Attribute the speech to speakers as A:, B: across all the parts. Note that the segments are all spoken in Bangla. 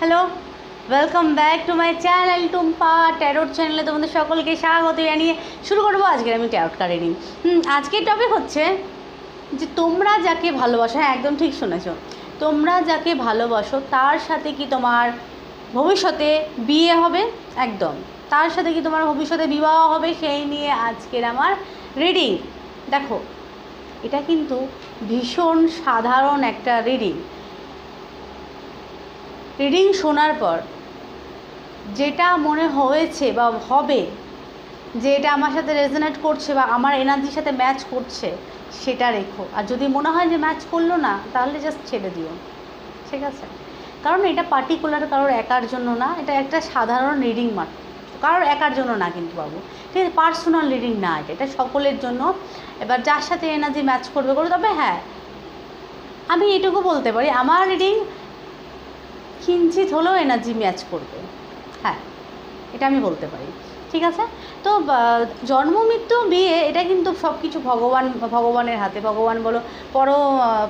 A: Hello welcome back to my channel Tumpa tarot চ্যানেলে তোমাদের সকলকে স্বাগত জানিয়ে শুরু করব আজকের আমি ট্যারোট রিডিং হুম, আজকের টপিক হচ্ছে যে তোমরা যাকে ভালোবাসো হ্যাঁ একদম ঠিক শুনেছ। তোমরা যাকে ভালোবাসো, তার সাথে কি তোমার ভবিষ্যতে বিয়ে হবে? একদম। তার সাথে কি তোমার ভবিষ্যতে বিবাহ হবে? সেই নিয়ে আজকের আমার রিডিং দেখো, এটা কিন্তু ভীষণ সাধারণ একটা রিডিং রিডিং শোনার পর যেটা মনে হয়েছে বা হবে যে এটা আমার সাথে রেজনেট করছে বা আমার এনার্জির সাথে ম্যাচ করছে, সেটা রেখো। আর যদি মনে হয় যে ম্যাচ করল না, তাহলে জাস্ট ছেড়ে দিও। ঠিক আছে? কারণ এটা পার্টিকুলার কারোর একার জন্য না, এটা একটা সাধারণ রিডিং মাত্র কারোর একার জন্য না কিন্তু বাবু। ঠিক আছে? পার্সোনাল রিডিং না এটা। এটা সকলের জন্য। এবার যার সাথে এনার্জি ম্যাচ করবে করে তবে হ্যাঁ আমি এটুকু বলতে পারি, আমার রিডিং কিঞ্চিত হলেও এনার্জি ম্যাচ করবে। হ্যাঁ এটা আমি বলতে পারি। ঠিক আছে? তো জন্ম, মৃত্যু, বিয়ে, এটা কিন্তু সব কিছু ভগবান, ভগবানের হাতে, ভগবান বলো, পর,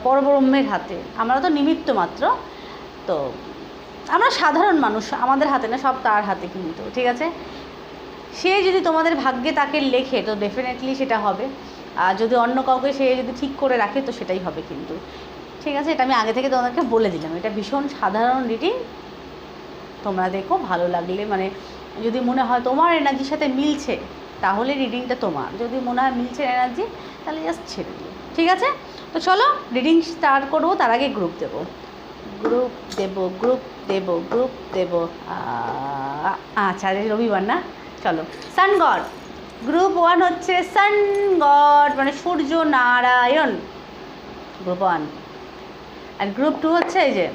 A: পরব্রহ্মের হাতে। আমরা তো নিমিত্ত মাত্র। তো, আমরা সাধারণ মানুষ, আমাদের হাতে না, সব তার হাতে কিন্তু, ঠিক আছে? সে যদি তোমাদের ভাগ্যে তাকে লেখে, তো ডেফিনেটলি সেটা হবে। আর যদি অন্য কাউকে সে যদি ঠিক করে রাখে, তো সেটাই হবে কিন্তু। ঠিক আছে, এটা আমি আগে থেকে তোমাদেরকে বলে দিলাম। এটা ভীষণ সাধারণ রিডিং তোমরা দেখো, ভালো লাগলে মানে যদি মনে হয় তোমার এনার্জির সাথে মিলছে, তাহলে রিডিংটা তোমার। যদি মনে হয় মিলছে এনার্জি তাহলে জাস্ট ছেড়ে দিও। ঠিক আছে? তো চলো রিডিং স্টার্ট করব, তার আগে গ্রুপ দেবো। গ্রুপ দেব গ্রুপ দেব গ্রুপ দেব। আচ্ছা রবিবার না? চলো। সান গড গ্রুপ ওয়ান হচ্ছে সান গড মানে সূর্য নারায়ণ। গ্রুপ ওয়ান আর গ্রুপ টু হচ্ছে এই যে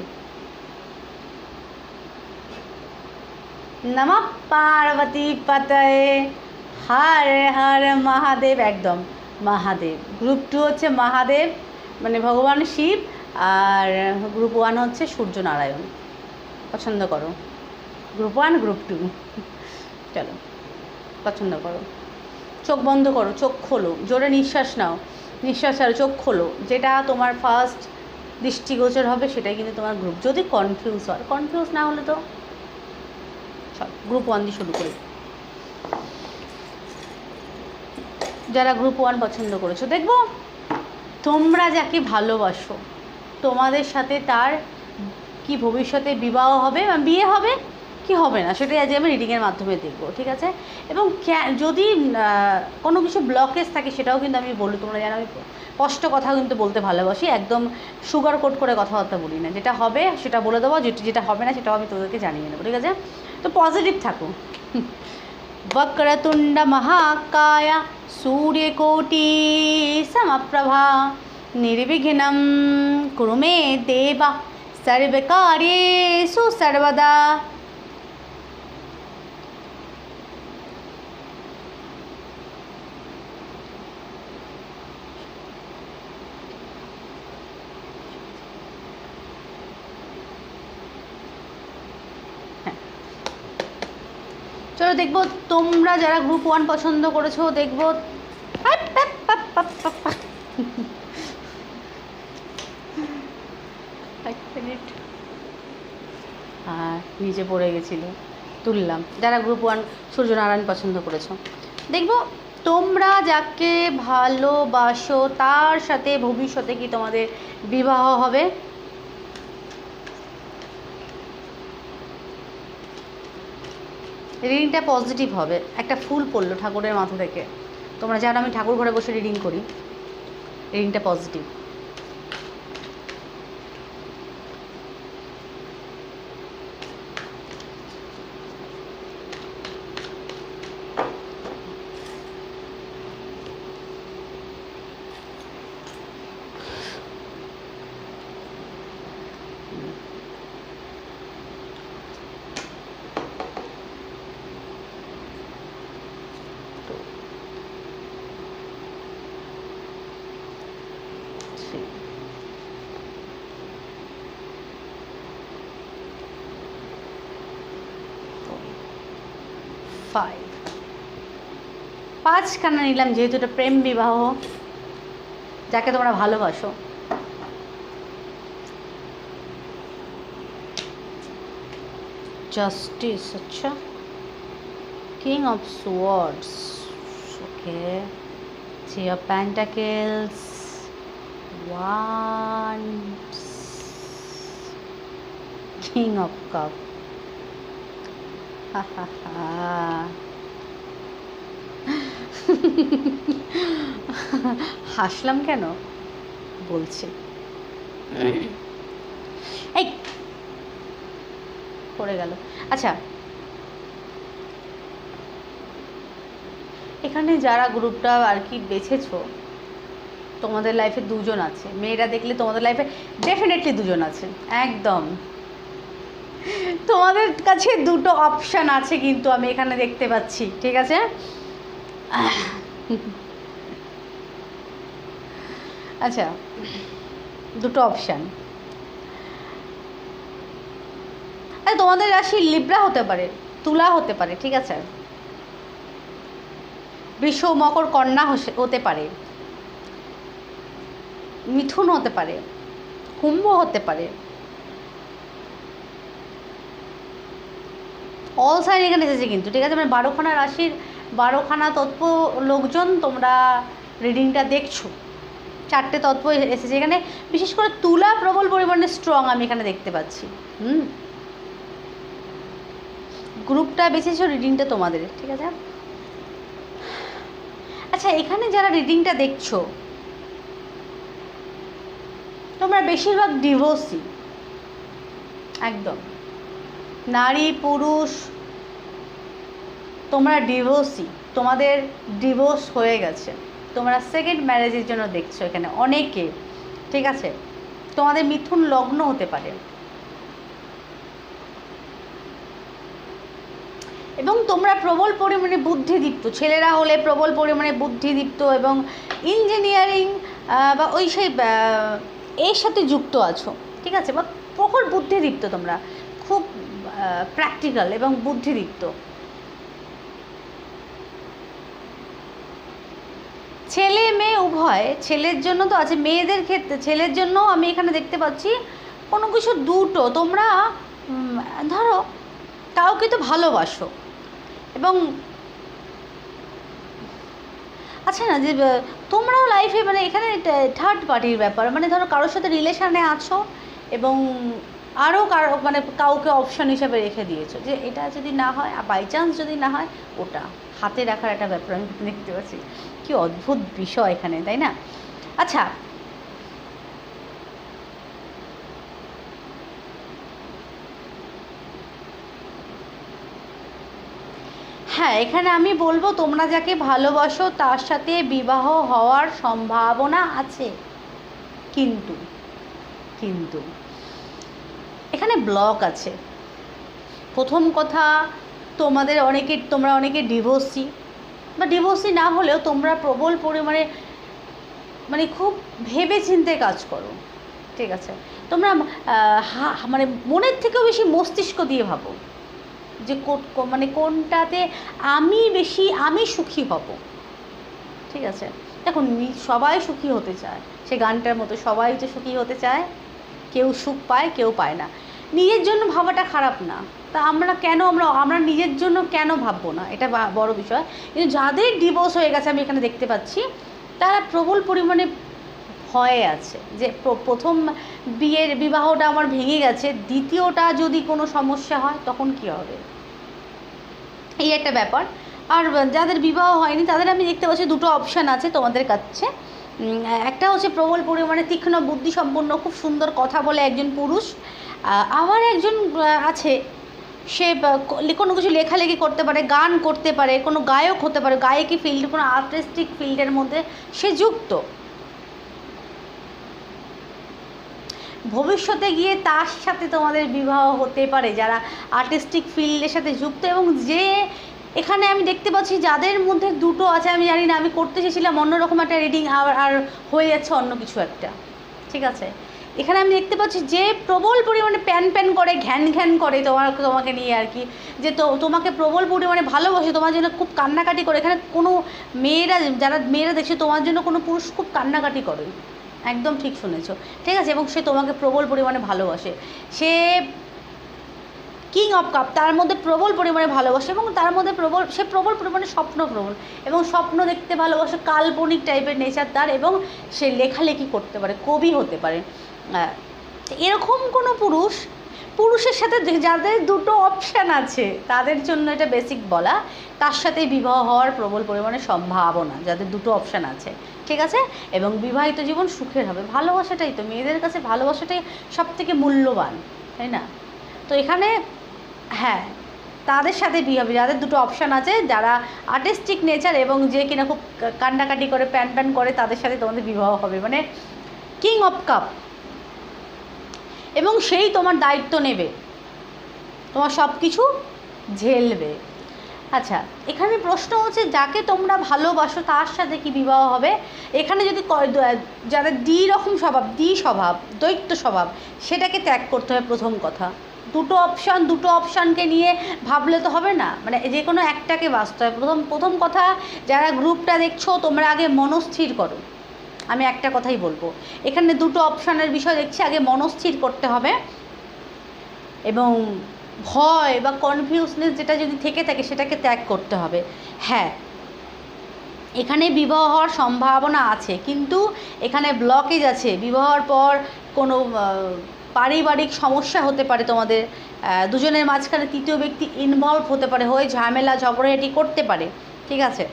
A: নম পার্বতী পতয়ে। হর হর মহাদেব, একদম মহাদেব। গ্রুপ টু হচ্ছে মহাদেব মানে ভগবান শিব আর গ্রুপ ওয়ান হচ্ছে সূর্য নারায়ণ পছন্দ করো। গ্রুপ ওয়ান গ্রুপ টু চলো, পছন্দ করো। চোখ বন্ধ করো, চোখ খোলো। জোরে নিঃশ্বাস নাও। নিঃশ্বাস ছাড়ো চোখ খোলো। যেটা তোমার ফার্স্ট দৃষ্টিগোচর হবে, সেটাই কিন্তু তোমার গ্রুপ যদি কনফিউজ হয় কনফিউজ না হলে তো চল গ্রুপ ওয়ান দিয়ে শুরু করি। যারা গ্রুপ ওয়ান পছন্দ করেছ, দেখব তোমরা যাকে ভালোবাসো, তোমাদের সাথে তার কি ভবিষ্যতে বিবাহ হবে, বা বিয়ে হবে, কি হবে না, সেটাই আজ আমি রিডিংয়ের মাধ্যমে দেখব, ঠিক আছে? এবং যদি কোনো কিছু ব্লকেজ থাকে, সেটাও কিন্তু আমি বলি তোমরা জানো আমি স্পষ্ট কথা কিন্তু বলতে ভালোবাসি একদম সুগার কোট করে কথাবার্তা বলি না যেটা হবে সেটা বলে দেবো যেটা যেটা হবে না সেটাও আমি তোদেরকে জানিয়ে নেবো ঠিক আছে তো পজিটিভ থাকো वक्रतुण्ड महाकाय सूर्यकोटि समप्रभा निर्विघ्नं कुरु मे देव सर्वकार्येषु सर्वदा দেখব তোমরা যারা গ্রুপ ওয়ান পছন্দ করেছ দেখব। এক মিনিট আর নিচে পড়ে গেছিল তুললাম। যারা গ্রুপ ওয়ান সূর্যনারায়ণ পছন্দ করেছ দেখব তোমরা যাকে ভালোবাসো তার সাথে ভবিষ্যতে কি তোমাদের বিবাহ হবে? রিডিংটা পজিটিভ হবে। একটা ফুল পড়ল ঠাকুরের মাথা থেকে। তোমরা জানো আমি ঠাকুর ঘরে বসে রিডিং করি। রিডিংটা পজিটিভ থ্রি ফাইভ পাঁচখানা নিলাম, যেহেতু এটা প্রেম বিবাহ, যাকে তোমরা ভালোবাসো। জাস্টিস আচ্ছা। King of swords okay three of pentacles one king of cup হাসলাম কেন? বলছি। এই, পড়ে গেল। আচ্ছা। এখানে যারা গ্রুপটা আর কি বেছেছো, তোমাদের লাইফে দুজন আছে। মেয়েরা দেখলে তোমাদের লাইফে ডেফিনেটলি দুজন আছে। একদম। তোমাদের কাছে দুটো অপশান আছে কিন্তু আমি এখানে দেখতে পাচ্ছি, ঠিক আছে? আচ্ছা দুটো অপশান তোমাদের রাশি লিব্রা হতে পারে, তুলা হতে পারে, ঠিক আছে? বৃষ, মকর, কন্যা হতে পারে। মিথুন হতে পারে, কুম্ভ হতে পারে। অল সাইন এখানে এসেছে কিন্তু, ঠিক আছে? মানে বারোখানা রাশির বারোখানা তত্ত্ব লোকজন তোমরা রিডিংটা দেখছ। চারটে তত্ত্ব এসেছে এখানে। বিশেষ করে তুলা প্রবল পরিমাণে স্ট্রং আমি এখানে দেখতে পাচ্ছি। হুম? গ্রুপটা বেছেছো রিডিংটা তোমাদের, ঠিক আছে? আচ্ছা এখানে যারা রিডিংটা দেখছ, তোমরা বেশিরভাগ ডিভোর্সি একদম। নারী, পুরুষ, তোমরা ডিভোর্সি তোমাদের ডিভোর্স হয়ে গেছে। তোমরা সেকেন্ড ম্যারেজের জন্য দেখছ এখানে অনেকে, ঠিক আছে? তোমাদের মিথুন লগ্ন হতে পারে। এবং তোমরা প্রবল পরিমাণে বুদ্ধিদীপ্ত, ছেলেরা হলে প্রবল পরিমাণে বুদ্ধিদীপ্ত এবং ইঞ্জিনিয়ারিং বা ওই সেই এর সাথে যুক্ত আছো, ঠিক আছে? বা প্রখর বুদ্ধিদীপ্ত তোমরা। প্র্যাকটিক্যাল এবং বুদ্ধিদীপ্ত। ছেলে মেয়ে উভয়, ছেলের জন্য তো আছে, মেয়েদের ক্ষেত্রে ছেলের জন্য আমি এখানে দেখতে পাচ্ছি কোনো কিছু দুটো। তোমরা ধরো, কাউকে তো ভালোবাসো এবং আচ্ছা না, যে তোমরাও লাইফে মানে এখানে থার্ড পার্টির ব্যাপার মানে ধরো কারোর সাথে রিলেশানে আছো এবং আরও কারও মানে কাউকে অপশন হিসাবে রেখে দিয়েছ যে এটা যদি না হয় আর বাই চান্স যদি না হয়, ওটা হাতে রাখার একটা ব্যাপার আমি দেখতে পাচ্ছি। কি অদ্ভুত বিষয় এখানে, তাই না? আচ্ছা। হ্যাঁ এখানে আমি বলব তোমরা যাকে ভালোবাসো, তার সাথে বিবাহ হওয়ার সম্ভাবনা আছে। কিন্তু কিন্তু এখানে ব্লক আছে। প্রথম কথা, তোমাদের অনেকে, তোমরা অনেকে ডিভোর্সি বা ডিভোর্সি না হলেও তোমরা প্রবল পরিমাণে মানে খুব ভেবে চিন্তে কাজ করো, ঠিক আছে? তোমরা মানে মনের থেকেও বেশি মস্তিষ্ক দিয়ে ভাবো, যে মানে কোনটাতে আমি বেশি, আমি সুখী হব, ঠিক আছে? দেখুন সবাই সুখী হতে চায়, সে গানটার মতো সবাই যে সুখী হতে চায়, কেউ সুখ পায়, কেউ পায় না। নিজের জন্য ভাবাটা খারাপ না। তা আমরা কেন আমরা আমরা নিজের জন্য কেন ভাববো না? এটা বড় বিষয়। কিন্তু যাদের ডিভোর্স হয়ে গেছে, আমি এখানে দেখতে পাচ্ছি, তারা প্রবল পরিমাণে ভয়ে আছে যে প্রথম বিয়ের বিবাহটা আমার ভেঙে গেছে, দ্বিতীয়টা যদি কোনো সমস্যা হয়, তখন কি হবে? এই একটা ব্যাপার। আর যাদের বিবাহ হয়নি, তাদের আমি দেখতে পাচ্ছি দুটো অপশান আছে তোমাদের কাছে। একটা হচ্ছে প্রবল পরিমাণে তীক্ষ্ণ বুদ্ধিসম্পন্ন, খুব সুন্দর কথা বলে একজন পুরুষ। আবার একজন আছে। সে কোনো কিছু লেখালেখি করতে পারে, গান করতে পারে, কোনো গায়ক হতে পারে, গায়কি ফিল্ড কোনো আর্টিস্টিক ফিল্ডের মধ্যে সে যুক্ত। ভবিষ্যতে গিয়ে তার সাথে তোমাদের বিবাহ হতে পারে, যারা আর্টিস্টিক ফিল্ডের সাথে যুক্ত এবং যে, এখানে আমি দেখতে পাচ্ছি যাদের মধ্যে দুটো আছে, আমি জানি না, আমি করতে চেয়েছিলাম অন্যরকম একটা রিডিং আর আর হয়ে যাচ্ছে অন্য কিছু একটা। ঠিক আছে? এখানে আমি দেখতে পাচ্ছি যে প্রবল পরিমাণে প্যান প্যান করে, ঘ্যান ঘ্যান করে তোমার, তোমাকে নিয়ে আর কি। যে তো, তোমাকে প্রবল পরিমাণে ভালোবাসে, তোমার জন্য খুব কান্নাকাটি করে। এখানে কোনো মেয়েরা, যারা মেয়েরা দেখছে, তোমার জন্য কোনো পুরুষ খুব কান্নাকাটি করে। একদম ঠিক শুনেছো। ঠিক আছে, এবং সে তোমাকে প্রবল পরিমাণে ভালোবাসে। সে কিং অফ কাপ তার মধ্যে প্রবল পরিমাণে ভালোবাসে এবং তার মধ্যে প্রবল, সে প্রবল পরিমাণে স্বপ্ন প্রবল এবং স্বপ্ন দেখতে ভালোবাসে, কাল্পনিক টাইপের নেচার তার এবং সে লেখালেখি করতে পারে, কবি হতে পারে। এরকম কোনো পুরুষ, পুরুষের সাথে যাদের দুটো অপশান আছে, তাদের জন্য এটা বেসিক বলা, তার সাথে বিবাহ হওয়ার প্রবল পরিমাণে সম্ভাবনা, যাদের দুটো অপশান আছে, ঠিক আছে? এবং বিবাহিত জীবন সুখের হবে, ভালোবাসাটাই তো, মেয়েদের কাছে ভালোবাসাটাই সব থেকে মূল্যবান, তাই না? তো এখানে হ্যাঁ তাদের সাথে বিয়ে হবে, যাদের দুটো অপশান আছে, যারা আর্টিস্টিক নেচার এবং যে কিনা খুব কা- কান্নাকাটি করে প্যান প্যান করে, তাদের সাথে তোমাদের বিবাহ হবে। মানে কিং অফ কাপ এবং সেই তোমার দায়িত্ব নেবে। তোমার সব কিছু ঝেলবে। আচ্ছা এখানে প্রশ্ন হচ্ছে, যাকে তোমরা ভালোবাসো, তার সাথে কি বিবাহ হবে? এখানে যদি দ- দ্বি রকম স্বভাব দ্বি স্বভাব দৈত্য স্বভাব, সেটাকে ত্যাগ করতে হবে প্রথম কথা। দুটো অপশান দুটো অপশানকে নিয়ে ভাবলে তো হবে না। মানে যে কোনো একটাকে বাঁচতে হবে প্রথম প্রথম কথা, যারা গ্রুপটা দেখছ, তোমরা আগে মনস্থির করো। আমি একটা কথাই বলব। এখানে দুটো অপশানের বিষয় দেখছি, আগে মনস্থির করতে হবে এবং ভয় বা কনফিউজনেস যেটা যদি থেকে থাকে সেটাকে ত্যাগ করতে হবে। হ্যাঁ এখানে বিবাহ হওয়ার সম্ভাবনা আছে, কিন্তু এখানে ব্লকেজ আছে। বিবাহর পর কোনো পারিবারিক সমস্যা হতে পারে তোমাদের দুজনের মাঝখানে তৃতীয় ব্যক্তি ইনভলভ হতে পারে, হয়ে ঝামেলা, ঝগড়াঝাটি করতে পারে, ঠিক আছে?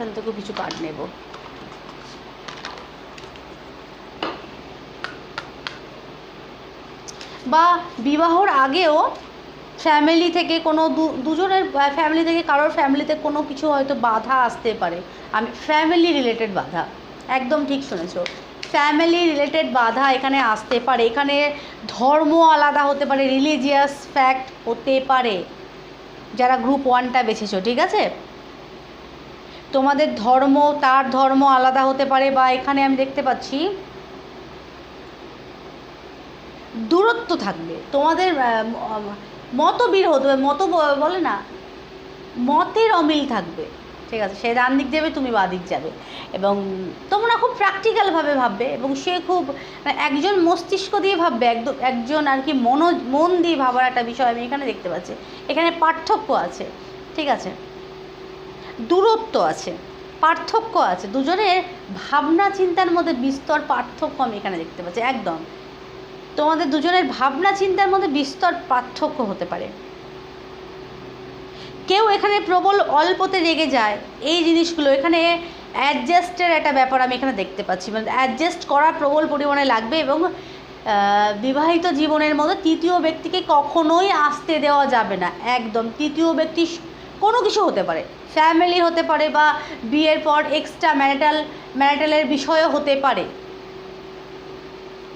A: এখান থেকেও কিছু কার্ড নেব। বা বিবাহর আগেও ফ্যামিলি থেকে কোনো দুজনের ফ্যামিলি থেকে কারোর ফ্যামিলিতে কোনো কিছু হয়তো বাধা আসতে পারে। আমি ফ্যামিলি রিলেটেড বাধা। একদম ঠিক শুনেছ। ফ্যামিলি রিলেটেড বাধা এখানে আসতে পারে। এখানে ধর্ম আলাদা হতে পারে রিলিজিয়াস ফ্যাক্ট হতে পারে। যারা গ্রুপ ওয়ানটা বেছেছো, ঠিক আছে? তোমাদের ধর্ম, তার ধর্ম আলাদা হতে পারে বা এখানে আমি দেখতে পাচ্ছি দূরত্ব থাকবে। তোমাদের মতবিরোধ মত বলে না, মতের অমিল থাকবে। ঠিক আছে, সে ডান দিক যাবে, তুমি বাঁ দিক যাবে। এবং তোমরা খুব প্র্যাকটিক্যালভাবে ভাববে এবং সে খুব মানে একজন মস্তিষ্ক দিয়ে ভাববে, একদম, একজন আর কি মনো মন দিয়ে ভাবার একটা বিষয় আমি এখানে দেখতে পাচ্ছি। এখানে পার্থক্য আছে। ঠিক আছে? দূরত্ব আছে, পার্থক্য আছে। দুজনের ভাবনা চিন্তার মধ্যে বিস্তর পার্থক্য আমি এখানে দেখতে পাচ্ছি, একদম। তোমাদের দুজনের ভাবনা চিন্তার মধ্যে বিস্তর পার্থক্য হতে পারে। কেউ এখানে প্রবল অল্পতে রেগে যায়, এই জিনিসগুলো এখানে অ্যাডজাস্টের একটা ব্যাপার আমি এখানে দেখতে পাচ্ছি। মানে অ্যাডজাস্ট করা প্রবল পরিমাণে লাগবে এবং বিবাহিত জীবনের মধ্যে তৃতীয় ব্যক্তিকে কখনোই আসতে দেওয়া যাবে না। একদম, তৃতীয় ব্যক্তি কোনো কিছু হতে পারে। ফ্যামিলি হতে পারে বা বিয়ের পর এক্সট্রা ম্যারিটাল ম্যারিটালের বিষয়ও হতে পারে।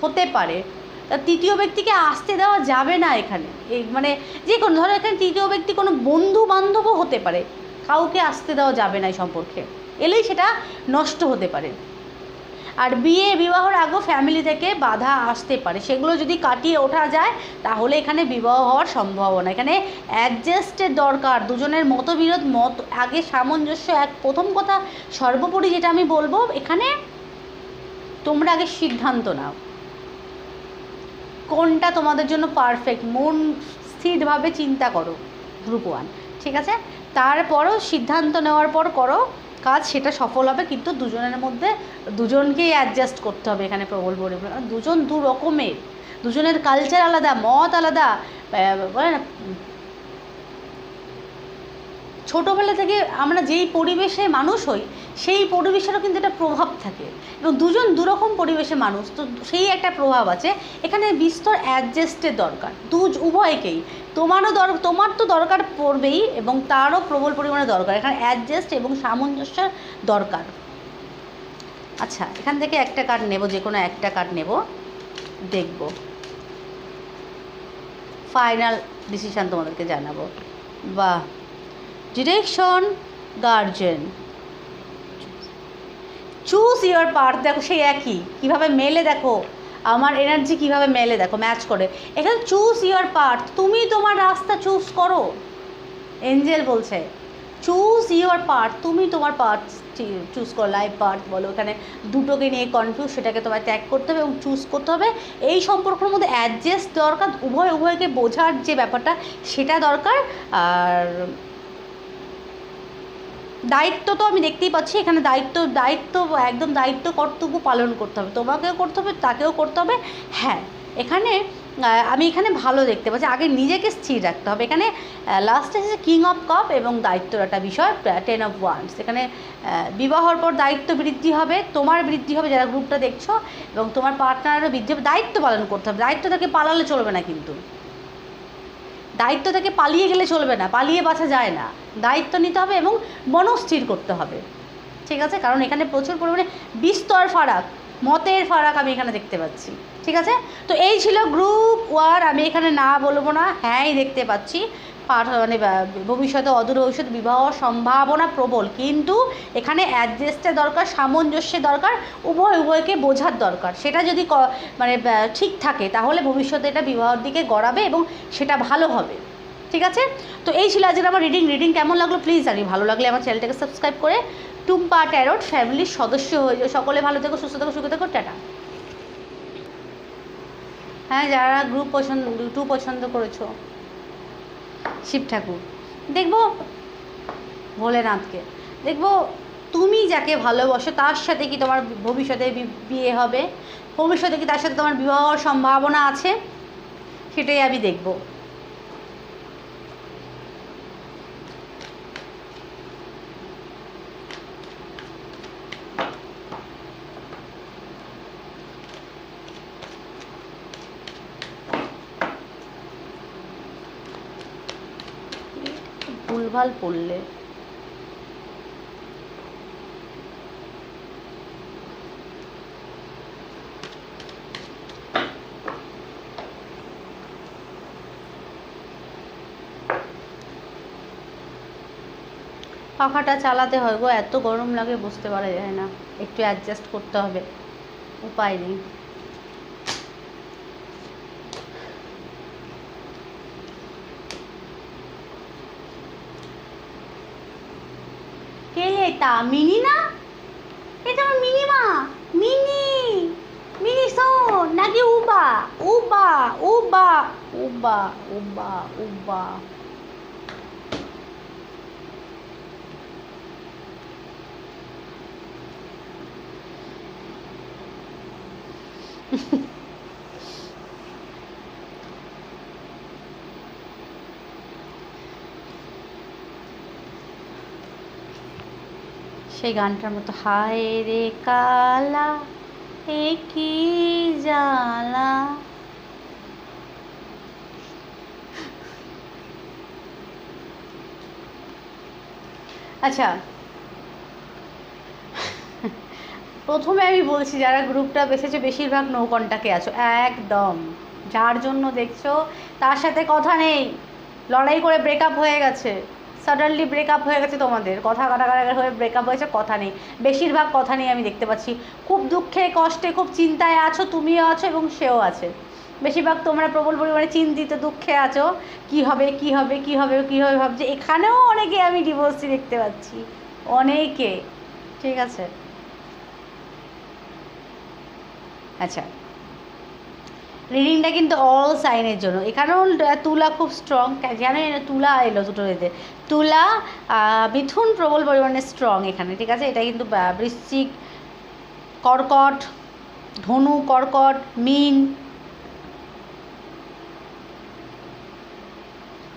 A: হতে পারে। তা তৃতীয় ব্যক্তিকে আসতে দেওয়া যাবে না এখানে। এই মানে যে কোনো, ধরো এখানে তৃতীয় ব্যক্তি কোনো বন্ধু বান্ধবও হতে পারে। কাউকে আসতে দেওয়া যাবে না এই সম্পর্কে। এলেই সেটা নষ্ট হতে পারে। আর বিয়ে বিবাহর আগেও ফ্যামিলি থেকে বাধা আসতে পারে। সেগুলো যদি কাটিয়ে ওঠা যায়, তাহলে এখানে বিবাহ হওয়ার সম্ভাবনা। এখানে অ্যাডজাস্টের দরকার। দুজনের মতবিরোধ, মত আগে সামঞ্জস্য, এক প্রথম কথা সর্বোপরি যেটা আমি বলব, এখানে তোমরা আগে সিদ্ধান্ত নাও। কোনটা তোমাদের জন্য পারফেক্ট মন স্থিরভাবে চিন্তা করো গ্রুপ ওয়ান ঠিক আছে? তারপরও সিদ্ধান্ত নেওয়ার পর করো। কাজ সেটা সফল হবে, কিন্তু দুজনের মধ্যে দুজনকেই অ্যাডজাস্ট করতে হবে এখানে প্রবল পরিমাণে দুজন দু রকমের, দুজনের কালচার আলাদা, মত আলাদা ছোটোবেলা থেকে আমরা যেই পরিবেশে মানুষ হই, সেই পরিবেশেরও কিন্তু একটা প্রভাব থাকে। এবং দুজন দুরকম পরিবেশে মানুষ, তো সেই একটা প্রভাব আছে। এখানে বিস্তর অ্যাডজাস্টের দরকার। দু উভয়কেই। তোমারও দর, তোমার তো দরকার পড়বেই এবং তারও প্রবল পরিমাণে দরকার। এখানে অ্যাডজাস্ট এবং সামঞ্জস্যের দরকার। আচ্ছা এখান থেকে একটা কার্ড নেব, যে কোনো একটা কার্ড নেব। দেখব। ফাইনাল ডিসিশান তোমাদেরকে জানাব। বাহ! Direction guardian choose your part দেখো সেই একই। কীভাবে মেলে দেখো? আমার এনার্জি কীভাবে মেলে দেখো? ম্যাচ করে। এখানে চুজ ইয়োর পার্ট তুমি তোমার রাস্তা চুজ করো। এঞ্জেল বলছে চুজ ইয়োর পার্ট তুমি তোমার পার্ট চুজ করো। লাইফ পার্ট বলো। এখানে দুটোকে নিয়ে কনফিউজ সেটাকে তোমায় ত্যাগ করতে হবে এবং চুজ করতে হবে। এই সম্পর্কের মধ্যে অ্যাডজাস্ট দরকার। উভয়, উভয়কে বোঝার যে ব্যাপারটা, সেটা দরকার। আর দায়িত্ব তো আমি দেখতেই পাচ্ছি, এখানে দায়িত্ব দায়িত্ব, একদম দায়িত্ব, কর্তব্য পালন করতে হবে। তোমাকেও করতে হবে, তাকেও করতে হবে। হ্যাঁ এখানে আমি এখানে ভালো দেখতে পাচ্ছি। আগে নিজেকে স্থির রাখতে হবে। এখানে লাস্টে এসেছে কিং অফ কাপ এবং দায়িত্বর একটা বিষয় টেন অফ ওয়ান্স এখানে বিবাহর পর দায়িত্ব বৃদ্ধি হবে, তোমার বৃদ্ধি হবে, যারা গ্রুপটা দেখছ, এবং তোমার পার্টনারেরও বৃদ্ধি হবে। দায়িত্ব পালন করতে হবে। দায়িত্ব থেকে পালালে চলবে না কিন্তু। দায়িত্ব থেকে পালিয়ে গেলে চলবে না, পালিয়ে বাঁচা যায় না। দায়িত্ব নিতে হবে এবং মনস্থির করতে হবে। ঠিক আছে? কারণ এখানে প্রচুর পরিমাণে বিস্তর ফারাক, মতের ফারাক আমি এখানে দেখতে পাচ্ছি। ঠিক আছে? তো এই ছিল গ্রুপ ওয়ার আমি এখানে না বলব না, হ্যাঁই দেখতে পাচ্ছি। মানে ভবিষ্যতে অদূর ভবিষ্যৎ বিবাহ সম্ভাবনা প্রবল। কিন্তু এখানে অ্যাডজাস্টের দরকার সামঞ্জস্যের দরকার, উভয়, উভয়কে বোঝার দরকার। সেটা যদি মানে ঠিক থাকে, তাহলে ভবিষ্যতে এটা বিবাহর দিকে গড়াবে এবং সেটা ভালো হবে। ঠিক আছে? তো এই ছিল আজকের আমার রিডিং রিডিং কেমন লাগল প্লিজ জানি। ভালো লাগলে আমার চ্যানেলটাকে সাবস্ক্রাইব করে টুম্পা ট্যারোট ফ্যামিলির সদস্য হয়ে যাও। সকলে ভালো থেকো, সুস্থ থেকো, সুখে থেকো। টাটা। হ্যাঁ যারা গ্রুপ পছন্দ টু পছন্দ করেছ। শিব ঠাকুর। দেখব ভোলেনাথকে। দেখব তুমি যাকে ভালোবাসো, তার সাথে কি তোমার ভবিষ্যতে বিয়ে হবে? ভবিষ্যতে কি তার সাথে তোমার বিবাহ সম্ভাবনা আছে? সেটাই আমি দেখব। ভুলভাল পড়লে? পাখাটা চালাতে হয় গো, এত গরম লাগে বুঝতে পারা যায় না। একটু অ্যাডজাস্ট করতে হবে। উপায় নেই কে এটা মিনি না? এটা আমার মিনি মা মিনি মিনি শোন, নাকি উবা উবা উবা উবা উবা উবা। সেই গানটার মতো, হায় রে কালা, এ কি জ্বালা? আচ্ছা প্রথমে আমি বলছি, যারা গ্রুপটা বেসেছে বেশিরভাগ নৌ কন্টাকে আছো, একদম। যার জন্য দেখছ, তার সাথে কথা নেই, লড়াই করে ব্রেকআপ হয়ে গেছে। সাডেনলি ব্রেকআপ হয়ে গেছে তোমাদের। কথা কাটাকাটি হয়ে ব্রেকআপ হয়েছে, কথা নেই। বেশিরভাগ কথা নেই আমি দেখতে পাচ্ছি। খুব দুঃখে, কষ্টে, খুব চিন্তায় আছো, তুমিও আছো এবং সেও আছে। বেশিরভাগ তোমরা প্রবল পরিমাণে চিন্তিত, দুঃখে আছো। কি হবে কি হবে কি হবে কি হবে ভাবছে। এখানেও অনেকে আমি ডিভোর্সি দেখতে পাচ্ছি। অনেকে। ঠিক আছে? আচ্ছা। রিডিংটা কিন্তু অল সাইনের জন্য। এখানেও তুলা খুব স্ট্রং জানো না, তুলা এলো দুটো এতে। তুলা মিথুন প্রবল পরিমাণে স্ট্রং এখানে, ঠিক আছে? এটা কিন্তু বৃশ্চিক, কর্কট, ধনু, কর্কট, মিন,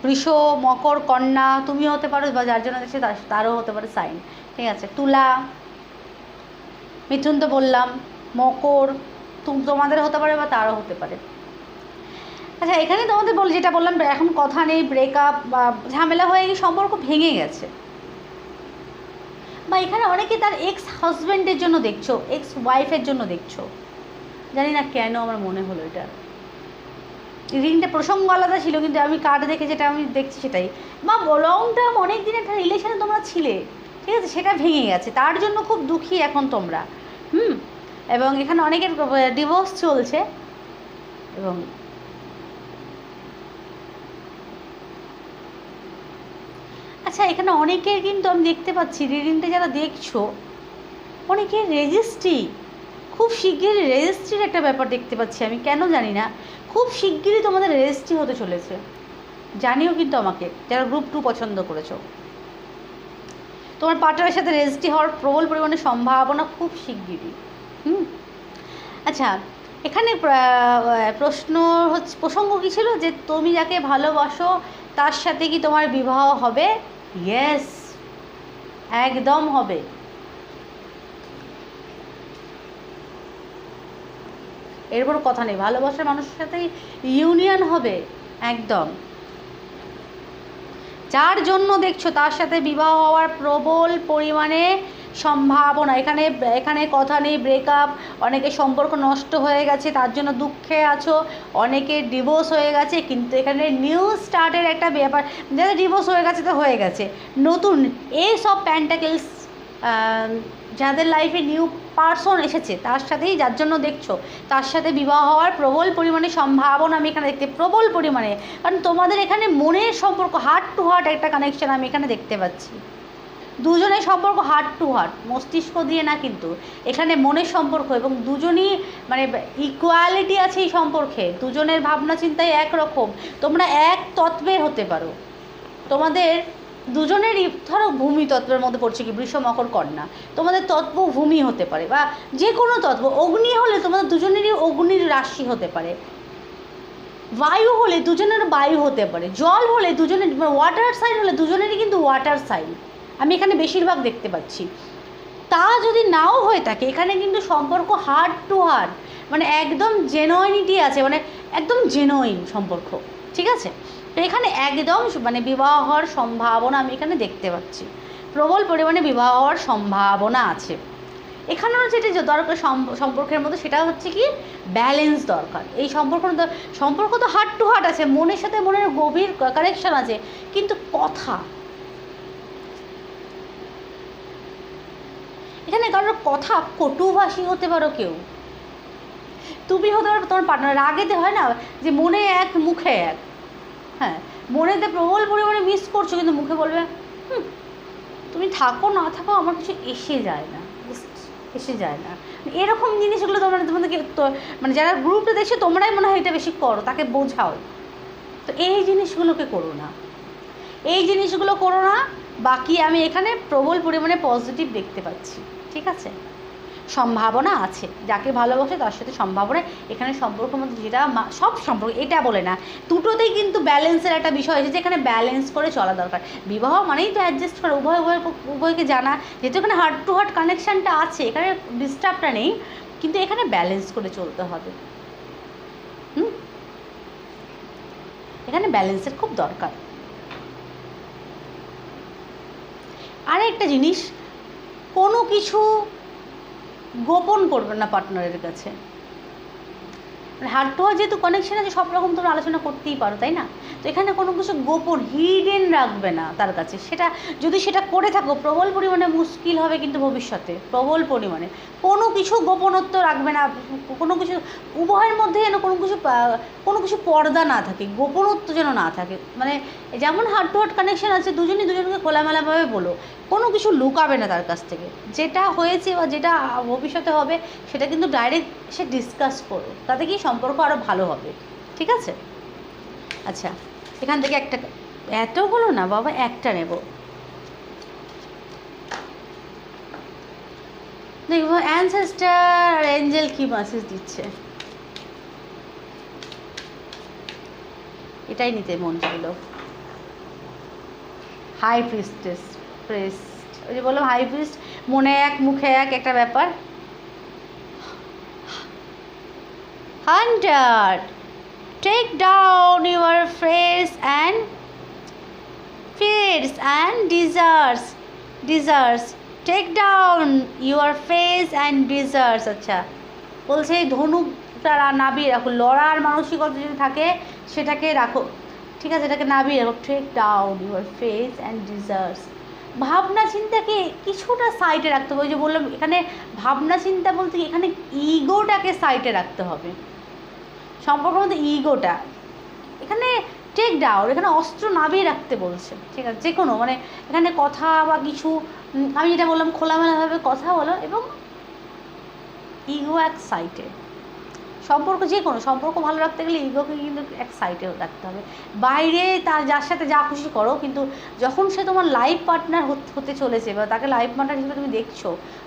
A: বৃষ, মকর, কন্যা, তুমিও হতে পারো, বা যার জন্য দেখছে তার- তারও হতে পারে সাইন ঠিক আছে? তুলা, মিথুন তো বললাম, মকর তোমাদের হতে পারে বা তারও হতে পারে। আচ্ছা এখানে তোমাদের বল, যেটা বললাম, এখন কথা নেই ব্রেকআপ বা ঝামেলা হয়ে সম্পর্ক ভেঙে গেছে। বা এখানে অনেকে তার এক্স হাজব্যান্ডের জন্য দেখছ এক্স ওয়াইফের জন্য দেখছ। জানি না কেন আমার মনে হলো এটা। রিংটা প্রসঙ্গ আলাদা ছিল, কিন্তু আমি কার্ড দেখে যেটা আমি দেখছি সেটাই। বা লং টার্ম অনেক দিন একটা রিলেশনে তোমরা ছিলে, ঠিক আছে? সেটা ভেঙে গেছে। তার জন্য খুব দুঃখী এখন তোমরা। হুম? এবং এখানে অনেকের ডিভোর্স চলছে। এবং আচ্ছা এখানে অনেকের কিন্তু আমি দেখতে পাচ্ছি, রিডিংটা যারা দেখছ, অনেকে রেজিস্ট্রি খুব শিগগিরই রেজিস্ট্রির একটা ব্যাপার দেখতে পাচ্ছি আমি, কেন জানি না। খুব শিগগিরই তোমাদের রেজিস্ট্রি হতে চলেছে। জানিও কিন্তু আমাকে, যারা গ্রুপ টু পছন্দ করেছ। তোমার পার্টনারের সাথে রেজিস্ট্রি হওয়ার প্রবল পরিমাণে সম্ভাবনা খুব শিগগিরই। হুম। আচ্ছা এখানে প্রশ্ন হচ্ছে, প্রসঙ্গ কী ছিল? যে তুমি যাকে ভালোবাসো, তার সাথে কি তোমার বিবাহ হবে? ইয়েস একদম হবে। এরপর কথা নেই, ভালোবাসার মানুষের সাথে ইউনিয়ন হবে, একদম। যার জন্য দেখছ, তার সাথে বিবাহ হওয়ার প্রবল পরিমাণে সম্ভাবনা, এখানে এখানে কথা নেই ব্রেকআপ অনেকে সম্পর্ক নষ্ট হয়ে গেছে, তার জন্য দুঃখে আছো, অনেকে ডিভোর্স হয়ে গেছে, কিন্তু এখানে নিউ স্টার্টের একটা ব্যাপার যাদের ডিভোর্স হয়ে গেছে তো হয়ে গেছে। নতুন, এই সব প্যান্টাকেলস যাদের লাইফে নিউ পার্সন এসেছে, তার সাথেই যার জন্য দেখছ, তার সাথে বিবাহ হওয়ার প্রবল পরিমাণে সম্ভাবনা আমি এখানে দেখতে, প্রবল পরিমাণে, কারণ তোমাদের এখানে মনের সম্পর্ক হার্ট টু হার্ট একটা কানেকশন আমি এখানে দেখতে পাচ্ছি। দুজনের সম্পর্ক হার্ট টু হার্ট মস্তিষ্ক দিয়ে না কিন্তু। এখানে মনের সম্পর্ক এবং দুজনই মানে ইকুয়ালিটি আছে এই সম্পর্কে। দুজনের ভাবনা চিন্তাই একরকম। তোমরা এক তত্ত্বের হতে পারো। তোমাদের দুজনেরই ধরো ভূমি তত্ত্বের মধ্যে পড়ছে কি বৃষ, মকর, কন্যা। তোমাদের তত্ত্ব ভূমি হতে পারে বা যে কোনো তত্ত্ব। অগ্নি হলে তোমাদের দুজনেরই অগ্নির রাশি হতে পারে। বায়ু হলে দুজনের বায়ু হতে পারে। জল হলে দুজনের ওয়াটার সাইন হলে দুজনেরই কিন্তু ওয়াটার সাইন আমি এখানে বেশিরভাগ দেখতে পাচ্ছি। তা যদি নাও হয়ে থাকে, এখানে কিন্তু সম্পর্ক হার্ড টু হার্ট মানে একদম জেনুইনিটি আছে মানে একদম জেনুইন সম্পর্ক, ঠিক আছে? তো এখানে একদম মানে বিবাহ হওয়ার সম্ভাবনা আমি এখানে দেখতে পাচ্ছি। প্রবল পরিমাণে বিবাহ হওয়ার সম্ভাবনা আছে। এখানেও যেটি যে দরকার সম্পর্কের মধ্যে, সেটা হচ্ছে কি? ব্যালেন্স দরকার। এই সম্পর্ক সম্পর্ক তো হার্ট টু হার্ট আছে, মনের সাথে মনের গভীর কানেকশন আছে, কিন্তু কথা এখানে কারোর কথা কটুভাষী হতে পারো কেউ? তুমি হতে পারো তোমার পার্টনার রাগেতে হয় না? যে মনে এক, মুখে এক। হ্যাঁ মনেতে প্রবল পরিমাণে মিস করছ কিন্তু মুখে বলবে, হুম, তুমি থাকো, না থাকো, আমার কিছু এসে যায় না। এসে যায় না। এরকম জিনিসগুলো তোমরা তোমাদেরকে মানে যারা গ্রুপে দেখছ, তোমরাই মনে হয় এটা বেশি করো, তাকে বোঝাও। তো এই জিনিসগুলোকে করো না। এই জিনিসগুলো করো না, বাকি আমি এখানে প্রবল পরিমাণে পজিটিভ দেখতে পাচ্ছি। ঠিক আছে? সম্ভাবনা আছে। যাকে ভালোবাসে তার সাথে সম্ভাবনা এখানে সম্পর্কের মধ্যে যেটা সব সম্পর্ক, এটা বলে না। দুটোতেই কিন্তু ব্যালেন্সের একটা বিষয় আছে যেখানে ব্যালেন্স করে চলা দরকার। বিবাহ মানেই তো অ্যাডজাস্ট করা, উভয় উভয়, উভয়কে জানা। যেহেতু এখানে হার্ট টু হার্ট কানেকশানটা আছে, এখানে ডিস্টার্বটা নেই, কিন্তু এখানে ব্যালেন্স করে চলতে হবে। হুম? এখানে ব্যালেন্সের খুব দরকার। আর একটা জিনিস কোনো কিছু গোপন করবে না পার্টনারের কাছে। মানে হার্ট টু হার্ট যেহেতু কানেকশন আছে সব রকম তোমরা আলোচনা করতেই পারো, তাই না? এখানে কোনো কিছু গোপন হিডেন রাখবে না তার কাছে। সেটা, যদি সেটা করে থাকো, প্রবল পরিমাণে মুশকিল হবে কিন্তু ভবিষ্যতে, প্রবল পরিমাণে। কোনো কিছু গোপনত্ব রাখবে না, কোনো কিছু, উভয়ের মধ্যে যেন কোনো কিছু কোনো কিছু পর্দা না থাকে, গোপনত্ব যেন না থাকে। মানে যেমন হার্ট টু হার্ট কানেকশন আছে, দুজনই দুজনকে খোলামেলাভাবে বলো, কোনো কিছু লুকাবে না তার কাছ থেকে। যেটা হয়েছে বা যেটা ভবিষ্যতে হবে, সেটা কিন্তু ডাইরেক্ট সে ডিসকাস করো। তাতে কি সম্পর্ক আরও ভালো হবে। ঠিক আছে? আচ্ছা। এখান থেকে একটা, এতগুলো না বাবা, একটা নেব। দেখব অ্যানসেস্টার আর এঞ্জেল কি মেসেজ দিচ্ছে। এটাই নিতে মন ছিল। হাই প্রিস্টেস প্রেস্ট ওই যে বললাম হাই প্রিস্ট মনে এক, মুখে এক, একটা ব্যাপার। Hunter take down your face and fears and desires. Desires. Take down your face and desires. আচ্ছা বলছে এই ধনুকটা রা- নাবিয়ে রাখো লড়ার মানসিকতা যদি থাকে, সেটাকে রাখো। ঠিক আছে, এটাকে নাবিয়ে রাখো take down your face and desires ভাবনা চিন্তাকে কিছুটা সাইডে রাখতে হবে। ওই যে বললাম, এখানে ভাবনা চিন্তা বলতে এখানে ইগোটাকে সাইডে রাখতে হবে। সম্পর্কের মধ্যে ইগোটা এখানে টেক ডাউন এখানে অস্ত্র নামিয়ে রাখতে বলছে, ঠিক আছে? যে কোনো মানে এখানে কথা বা কিছু আমি যেটা বললাম খোলামেলাভাবে কথা বলো এবং ইগো এক সাইটে সম্পর্ক যে কোনো সম্পর্ক ভালো রাখতে গেলে ইগোকে কিন্তু এক সাইডে রাখতে হবে। বাইরে তার, যার সাথে যা খুশি করো, কিন্তু যখন সে তোমার লাইফ পার্টনার হতে চলেছে বা তাকে লাইফ পার্টনার হিসেবে তুমি দেখছ,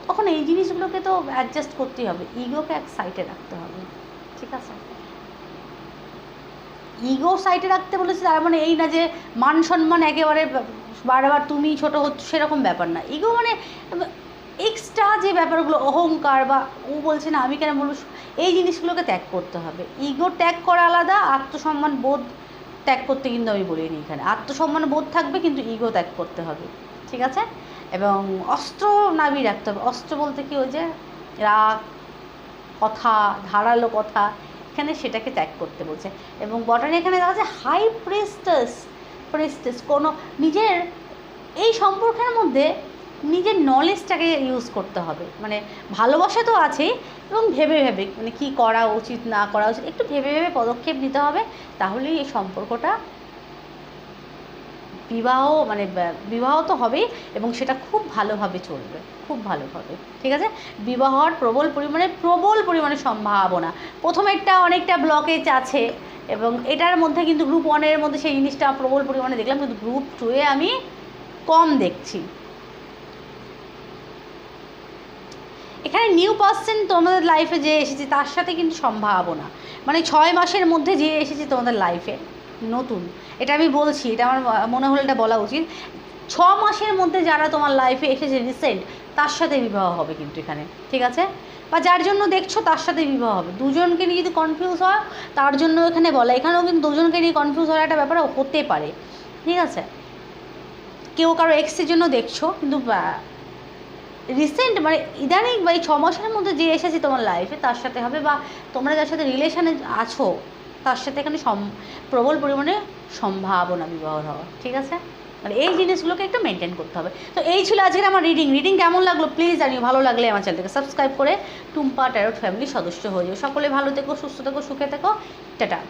A: তখন এই জিনিসগুলোকে তো অ্যাডজাস্ট করতেই হবে। ইগোকে এক সাইডে রাখতে হবে, ঠিক আছে? ইগো সাইডে রাখতে বলেছে, তার মানে এই না যে মান সম্মান একেবারে বারবার তুমি ছোট হচ্ছ, সেরকম ব্যাপার না। ইগো মানে এক্সট্রা যে ব্যাপারগুলো, অহংকার বা ও বলছে না, আমি কেন বলব, এই জিনিসগুলোকে ত্যাগ করতে হবে। ইগো ত্যাগ করা আলাদা, আত্মসম্মান বোধ ত্যাগ করতে কিন্তু আমি বলিনি এখানে। আত্মসম্মান বোধ থাকবে, কিন্তু ইগো ত্যাগ করতে হবে। ঠিক আছে? এবং অস্ত্র নাবি রাখতে হবে। অস্ত্র বলতে কি ওই যে, রাগ, কথা, ধারালো কথা এখানে সেটাকে ত্যাগ করতে বলছে। এবং বটানি এখানে দেখা যাচ্ছে হাই প্রেস্টাস প্রেস্টাস কোনো নিজের এই সম্পর্কের মধ্যে নিজের নলেজটাকে ইউজ করতে হবে। মানে ভালোবাসা তো আছেই এবং ভেবে ভেবে মানে কী করা উচিত না করা উচিত, একটু ভেবে ভেবে পদক্ষেপ নিতে হবে, তাহলেই এই সম্পর্কটা বিবাহ মানে বিবাহ তো হবেই এবং সেটা খুব ভালোভাবে চলবে, খুব ভালোভাবে, ঠিক আছে? বিবাহ প্রবল পরিমাণে প্রবল পরিমাণে সম্ভাবনা। প্রথমেরটা অনেকটা ব্লকেজ আছে এবং এটার মধ্যে কিন্তু গ্রুপ ওয়ানের মধ্যে সেই জিনিসটা প্রবল পরিমাণে দেখলাম, কিন্তু গ্রুপ টুয়ে আমি কম দেখছি। এখানে নিউ পার্সন তোমাদের লাইফে যে এসেছে, তার সাথে কিন্তু সম্ভাবনা। মানে ছয় মাসের মধ্যে যে এসেছে তোমাদের লাইফে নতুন। এটা আমি বলছি, এটা আমার মনে হলো এটা বলা উচিত। ছ মাসের মধ্যে যারা তোমার লাইফে এসেছে রিসেন্ট তার সাথে বিবাহ হবে কিন্তু এখানে, ঠিক আছে? বা যার জন্য দেখছ তার সাথে বিবাহ হবে। দুজনকে নিয়ে যদি কনফিউজ হয়, তার জন্য এখানে বলা। এখানেও কিন্তু দুজনকে নিয়ে কনফিউজ হওয়ার একটা ব্যাপার হতে পারে, ঠিক আছে? কেউ কারও এক্সের জন্য দেখছ, কিন্তু রিসেন্ট মানে ইদানিং বা এই ছ মাসের মধ্যে যে এসেছে তোমার লাইফে তার সাথে হবে বা তোমরা যার সাথে রিলেশানে আছো তার সাথে এখানে প্রবল পরিমাণে সম্ভাবনা বিবাহ হওয়া, ঠিক আছে? মানে এই জিনিসগুলোকে একটু মেনটেন করতে হবে। তো এই ছিল আজকের আমার রিডিং রিডিং কেমন লাগল? প্লিজ জানিও, ভালো লাগলে আমার চ্যানেলটাকে সাবস্ক্রাইব করে টুম্পা ট্যারোট ফ্যামিলির সদস্য হয়ে যাও। সকলে ভালো থেকো, সুস্থ থেকো, সুখে থেকো। টাটা।